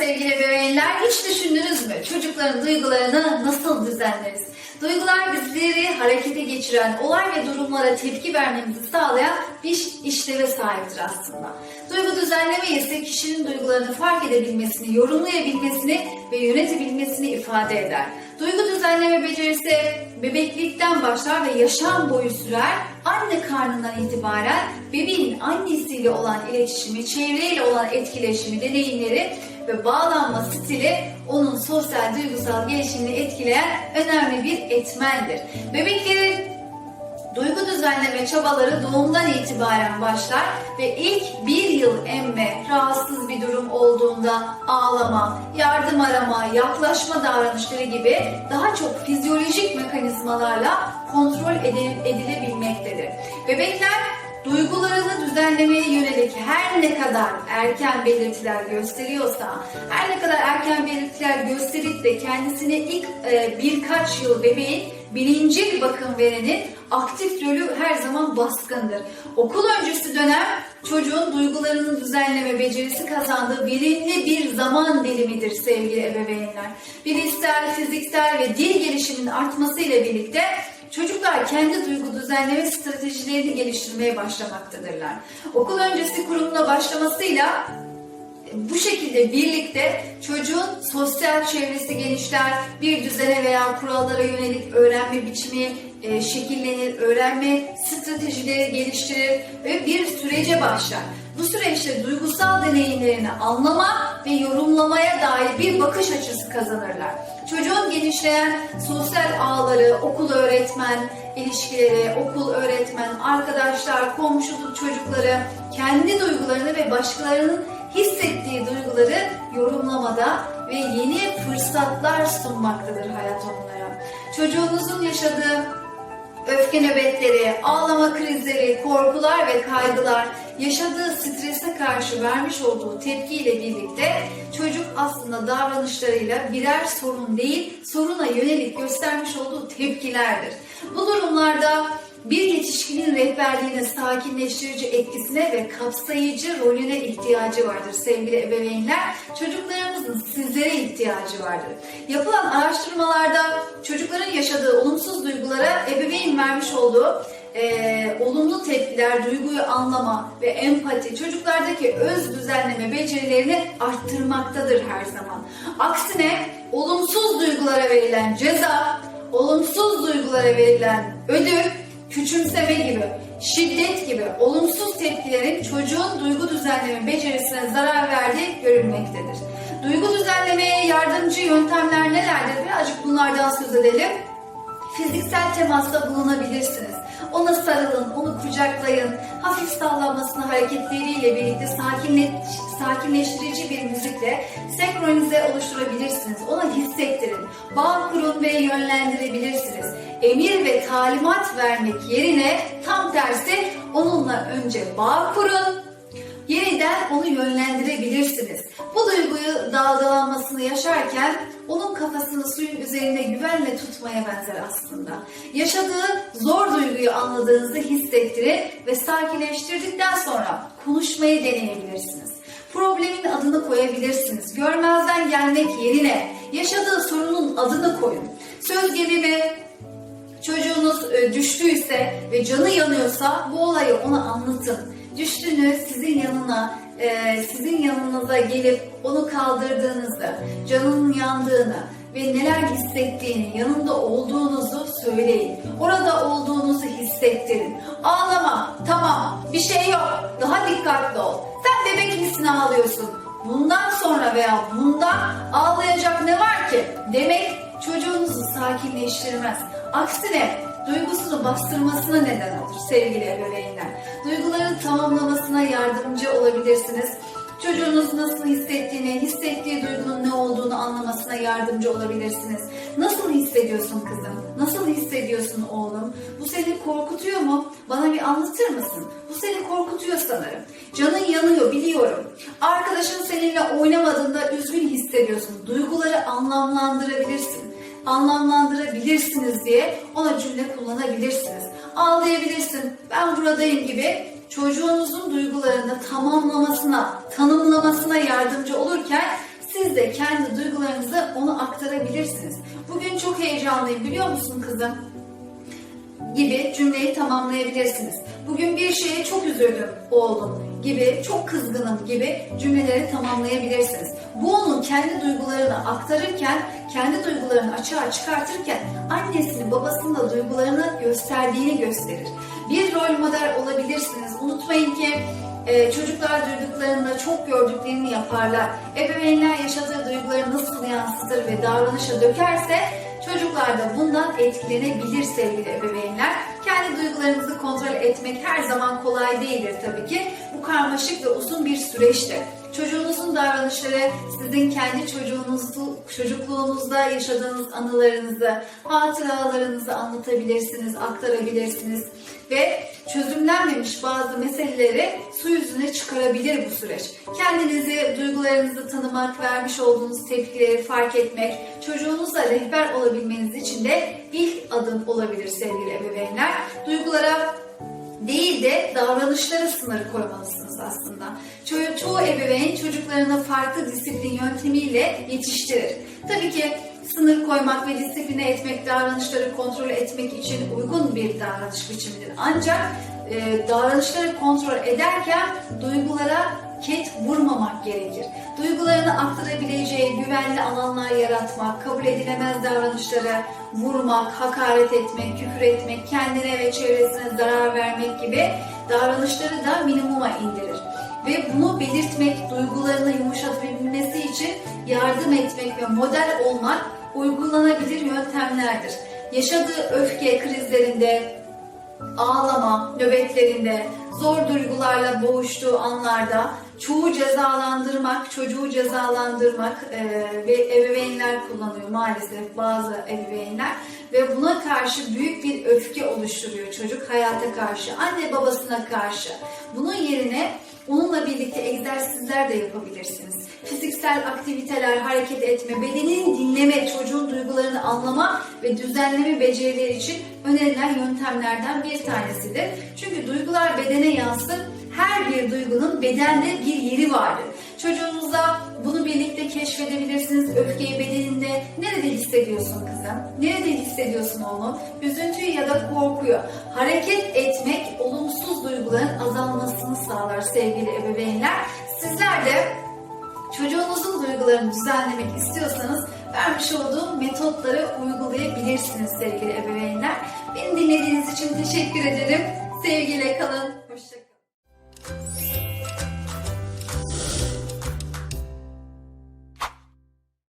sevgili ebeveynler. Hiç düşündünüz mü? Çocukların duygularını nasıl düzenleriz? Duygular bizleri harekete geçiren, olay ve durumlara tepki vermemizi sağlayan bir işleve sahiptir aslında. Duygu düzenleme ise kişinin duygularını fark edebilmesini, yorumlayabilmesini ve yönetebilmesini ifade eder. Duygu düzenleme becerisi bebeklikten başlar ve yaşam boyu sürer. Anne karnından itibaren bebeğin annesiyle olan iletişimi, çevreyle olan etkileşimi, deneyimleri ve bağlanma stili onun sosyal duygusal gelişimini etkileyen önemli bir etmendir. Bebeklerin Duygu düzenleme çabaları doğumdan itibaren başlar ve ilk bir yıl emme, rahatsız bir durum olduğunda ağlama, yardım arama, yaklaşma davranışları gibi daha çok fizyolojik mekanizmalarla kontrol edil- edilebilmektedir. Bebekler duygularını düzenlemeye yönelik her ne kadar erken belirtiler gösteriyorsa, her ne kadar erken belirtiler gösterip de kendisine ilk e, birkaç yıl bebeğin bilincil bakım verenin aktif rolü her zaman baskındır. Okul öncesi dönem çocuğun duygularını düzenleme becerisi kazandığı verimli bir zaman dilimidir sevgili ebeveynler. Bilişsel, fiziksel ve dil gelişiminin artması ile birlikte Çocuklar kendi duygu düzenleme stratejilerini geliştirmeye başlamaktadırlar. Okul öncesi kurumuna başlamasıyla bu şekilde birlikte çocuğun sosyal çevresi genişler, bir düzene veya kurallara yönelik öğrenme biçimi e, şekillenir, öğrenme stratejileri geliştirir ve bir sürece başlar. Bu süreçte duygusal deneyimlerini anlama ve yorumlamaya dair bir bakış açısı kazanırlar. Çocuğun genişleyen sosyal ağları, okul öğretmen ilişkileri, okul öğretmen, arkadaşlar, komşuluk çocukları kendi duygularını ve başkalarının hissettiği duyguları yorumlamada ve yeni fırsatlar sunmaktadır hayat onlara. Çocuğunuzun yaşadığı öfke nöbetleri, ağlama krizleri, korkular ve kaygılar, yaşadığı strese karşı vermiş olduğu tepkiyle birlikte çocuk aslında davranışlarıyla birer sorun değil, soruna yönelik göstermiş olduğu tepkilerdir. Bu durumlarda bir yetişkinin rehberliğine, sakinleştirici etkisine ve kapsayıcı rolüne ihtiyacı vardır sevgili ebeveynler. Çocuklarımızın sizlere ihtiyacı vardır. Yapılan araştırmalarda çocukların yaşadığı olumsuz duygulara ebeveyn vermiş olduğu e, olumlu tepkiler, duyguyu anlama ve empati çocuklardaki öz düzenleme becerilerini arttırmaktadır her zaman. Aksine olumsuz duygulara verilen ceza, olumsuz duygulara verilen ödül, küçümseme gibi, şiddet gibi olumsuz tepkilerin çocuğun duygu düzenleme becerisine zarar verdiği görülmektedir. Duygu düzenlemeye yardımcı yöntemler nelerdir? Birazcık bunlardan söz edelim. Fiziksel temasta bulunabilirsiniz. Ona sarılın, onu kucaklayın. Hafif sallanmasını hareketleriyle birlikte sakinle, sakinleştirici bir müzikle senkronize oluşturabilirsiniz. Ona hissettirin. Bağ kurun ve yönlendirebilirsiniz. Emir ve talimat vermek yerine tam tersi onunla önce bağ kurun, yeniden onu yönlendirebilirsiniz. Bu duyguyu dalgalanmasını yaşarken onun kafasını suyun üzerinde güvenle tutmaya benzer aslında. Yaşadığı zor duyguyu anladığınızı hissettirin ve sakinleştirdikten sonra konuşmayı deneyebilirsiniz. Problemin adını koyabilirsiniz. Görmezden gelmek yerine yaşadığı sorunun adını koyun. Söz gelimi çocuğunuz e, düştüyse ve canı yanıyorsa bu olayı ona anlatın. Düştüğünü sizin yanına, e, sizin yanınıza gelip onu kaldırdığınızda canının yandığını ve neler hissettiğini, yanında olduğunuzu söyleyin. Orada olduğunuzu hissettirin. Ağlama, tamam, bir şey yok, daha dikkatli ol. Sen bebek misin ağlıyorsun? Bundan sonra veya bunda ağlayacak ne var ki? Demek çocuğunuzu sakinleştirmez. Aksine duygusunu bastırmasına neden olur sevgili ebeveynler. Duyguların tamamlamasına yardımcı olabilirsiniz. Çocuğunuz nasıl hissettiğini, hissettiği duygunun ne olduğunu anlamasına yardımcı olabilirsiniz. Nasıl hissediyorsun kızım? Nasıl hissediyorsun oğlum? Bu seni korkutuyor mu? Bana bir anlatır mısın? Bu seni korkutuyor sanırım. Canın yanıyor biliyorum. Arkadaşın seninle oynamadığında üzgün hissediyorsun. Duyguları anlamlandırabilirsin anlamlandırabilirsiniz diye ona cümle kullanabilirsiniz. Ağlayabilirsin, ben buradayım gibi çocuğunuzun duygularını tamamlamasına, tanımlamasına yardımcı olurken siz de kendi duygularınızı ona aktarabilirsiniz. Bugün çok heyecanlıyım biliyor musun kızım? gibi cümleyi tamamlayabilirsiniz. Bugün bir şeye çok üzüldüm oğlum gibi, çok kızgınım gibi cümleleri tamamlayabilirsiniz. Bu onun kendi duygularını aktarırken, kendi duygularını açığa çıkartırken annesini, babasının da duygularını gösterdiğini gösterir. Bir rol model olabilirsiniz. Unutmayın ki e, çocuklar duyduklarında çok gördüklerini yaparlar. Ebeveynler yaşadığı duyguları nasıl yansıtır ve davranışa dökerse Çocuklar da bundan etkilenebilir sevgili ebeveynler. Kendi duygularınızı kontrol etmek her zaman kolay değildir tabii ki. Bu karmaşık ve uzun bir süreçtir. Çocuğunuzun davranışları sizin kendi çocuğunuzu, çocukluğunuzda yaşadığınız anılarınızı, hatıralarınızı anlatabilirsiniz, aktarabilirsiniz ve çözümlenmemiş bazı meseleleri su yüzüne çıkarabilir bu süreç. Kendinizi, duygularınızı tanımak, vermiş olduğunuz tepkileri fark etmek, çocuğunuzla rehber olabilmeniz için de ilk adım olabilir sevgili ebeveynler. Duygulara değil de davranışlara sınır koymalısınız aslında. Ço- çoğu ebeveyn çocuklarını farklı disiplin yöntemiyle yetiştirir. Tabii ki sınır koymak ve disipline etmek, davranışları kontrol etmek için uygun bir davranış biçimidir. Ancak e, davranışları kontrol ederken duygulara ket vurmamak gerekir. Duygularını aktarabileceği güvenli alanlar yaratmak, kabul edilemez davranışlara vurmak, hakaret etmek, küfür etmek, kendine ve çevresine zarar vermek gibi davranışları da minimuma indirir. Ve bunu belirtmek, duygularını yumuşatabilmesi için yardım etmek ve model olmak uygulanabilir yöntemlerdir. Yaşadığı öfke krizlerinde, ağlama nöbetlerinde, zor duygularla boğuştuğu anlarda çoğu cezalandırmak, çocuğu cezalandırmak e, ve ebeveynler kullanıyor maalesef bazı ebeveynler ve buna karşı büyük bir öfke oluşturuyor çocuk hayata karşı, anne babasına karşı. Bunun yerine onunla birlikte egzersizler de yapabilirsiniz. Fiziksel aktiviteler, hareket etme, bedenini dinleme, çocuğun duygularını anlama ve düzenleme becerileri için önerilen yöntemlerden bir tanesidir. Çünkü duygular bedene yansır. Her bir duygunun bedende bir yeri vardır. Çocuğunuzla bunu birlikte keşfedebilirsiniz. Öfkeyi bedeninde nerede hissediyorsun kızım? Nerede hissediyorsun oğlum? Üzüntüyü ya da korkuyu. Hareket etmek olumsuz duyguların azalmasını sağlar sevgili ebeveynler. Sizler de Çocuğunuzun duygularını düzenlemek istiyorsanız vermiş olduğum metotları uygulayabilirsiniz sevgili ebeveynler. Beni dinlediğiniz için teşekkür ederim. Sevgiyle kalın. Hoşçakalın.